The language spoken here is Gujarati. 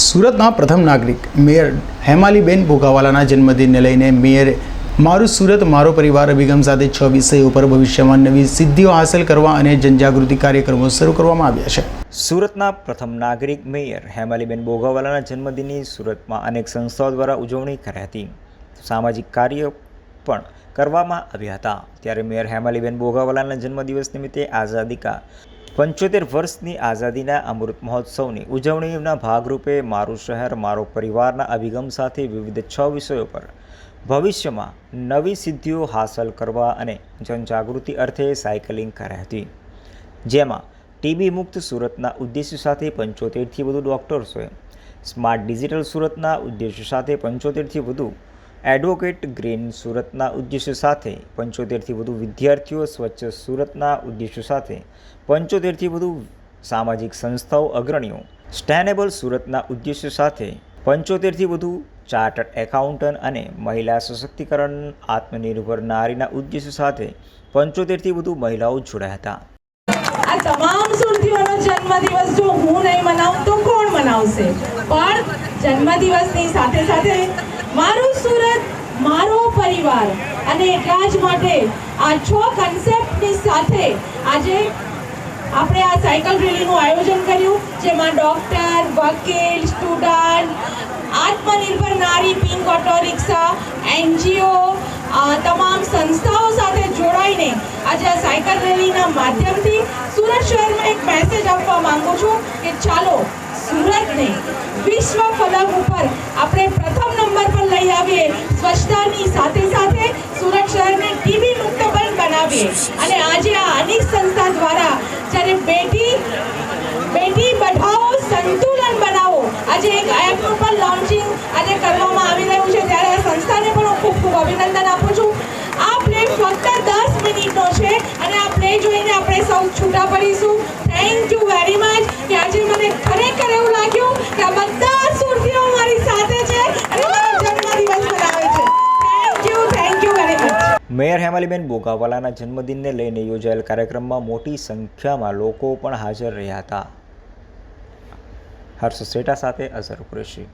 સુરતના પ્રથમ નાગરિક મેયર હેમાલીબેન ભોગાવાલાના જન્મદિનને લઈને મેયરે મારું સુરત, મારો પરિવાર અભિગમ સાથે છ વિષયો ઉપર ભવિષ્યમાં નવી સિદ્ધિઓ હાંસલ કરવા અને જનજાગૃતિ કાર્યક્રમો શરૂ કરવામાં આવ્યા છે. સુરતના પ્રથમ નાગરિક મેયર હેમાલીબેન બોગાવાલાના જન્મદિનની સુરતમાં અનેક સંસ્થાઓ દ્વારા ઉજવણી કરાઈ હતી. સામાજિક કાર્ય પણ કરવામાં આવ્યા હતા. ત્યારે મેયર હેમાલીબેન બોગાવાલાના જન્મદિવસ નિમિત્તે આઝાદી કા પંચોતેર વર્ષની આઝાદીના અમૃત મહોત્સવની ઉજવણીના ભાગરૂપે મારું શહેર, મારો પરિવારના અભિગમ સાથે વિવિધ છ વિષયો પર ભવિષ્યમાં નવી સિદ્ધિઓ હાંસલ કરવા અને જનજાગૃતિ અર્થે સાયકલિંગ કરાઈ હતી. જેમાં ટીબી મુક્ત સુરતના ઉદ્દેશ્ય સાથે પંચોતેરથી વધુ ડૉક્ટર્સોએ, સ્માર્ટ ડિજિટલ સુરતના ઉદ્દેશ્ય સાથે પંચોતેરથી વધુ એડવોકેટ ગ્રીન સુરતના ઉદ્દેશ્ય સાથે પંચોતેરથી વધુ વિદ્યાર્થીઓ સ્વચ્છ સુરતના ઉદ્દેશ્ય સાથે પંચોતેરથી વધુ સામાજિક સંસ્થાઓ અગ્રણીઓ સ્ટેનેબલ સુરતના ઉદ્દેશ્ય સાથે પંચોતેરથી વધુ ચાર્ટર્ડ એકાઉન્ટન્ટ અને મહિલા સશક્તિકરણ, આત્મનિર્ભર નારીના ઉદ્દેશ્ય સાથે પંચોતેરથી વધુ મહિલાઓ જોડાયા હતા. આ તમામ સુરતીઓનો જન્મદિવસ જો હું નહીં મનાવું તો કોણ મનાવશે? પણ જન્મદિવસની સાથે સાથે મારું સુરત, મારો પરિવાર અને એટલા જ માટે આ છ કન્સેપ્ટની સાથે આજે આપણે આ સાયકલ રેલીનું આયોજન કર્યું, જેમાં ડૉક્ટર, વકીલ, સ્ટુડન્ટ, આત્મનિર્ભર નારી, પિંક ઓટો રિક્ષા, એનજીઓ તમામ સંસ્થાઓ સાથે જોડાઈને આજે આ સાયકલ રેલીના માધ્યમથી સુરત શહેરમાં એક મેસેજ આપવા માંગુ છું કે ચાલો સુરતને વિશ્વ ફલક ઉપર આપણે પ્રથમ નંબર પર લઈ આવીએ, સ્વચ્છતાની સાથે સાથે સુરત શહેરને ટીબી મુક્ત પણ બનાવીએ. અને આજે આ અનેક સંસ્થા દ્વારા જ્યારે બેટી બેટી બઢાઓ સંતુલન બનાવો, આજે એક એપનું પણ લોન્ચિંગ આજે કરવામાં આવી રહ્યું છે. ત્યારે આ સંસ્થાને પણ હું ખૂબ ખૂબ અભિનંદન આપું છું. આ પ્લે ફક્ત દસ મિનિટનો છે અને આ પ્લે જોઈને આપણે સૌ છૂટા પડીશું. થેન્ક યુ મેયર હેમાલીબેન બોગાવાલાના જન્મદિનને લઈને યોજાયેલ કાર્યક્રમમાં મોટી સંખ્યામાં લોકો પણ હાજર રહ્યા હતા. હર્ષ સેટા સાથે અઝર કુરેશી.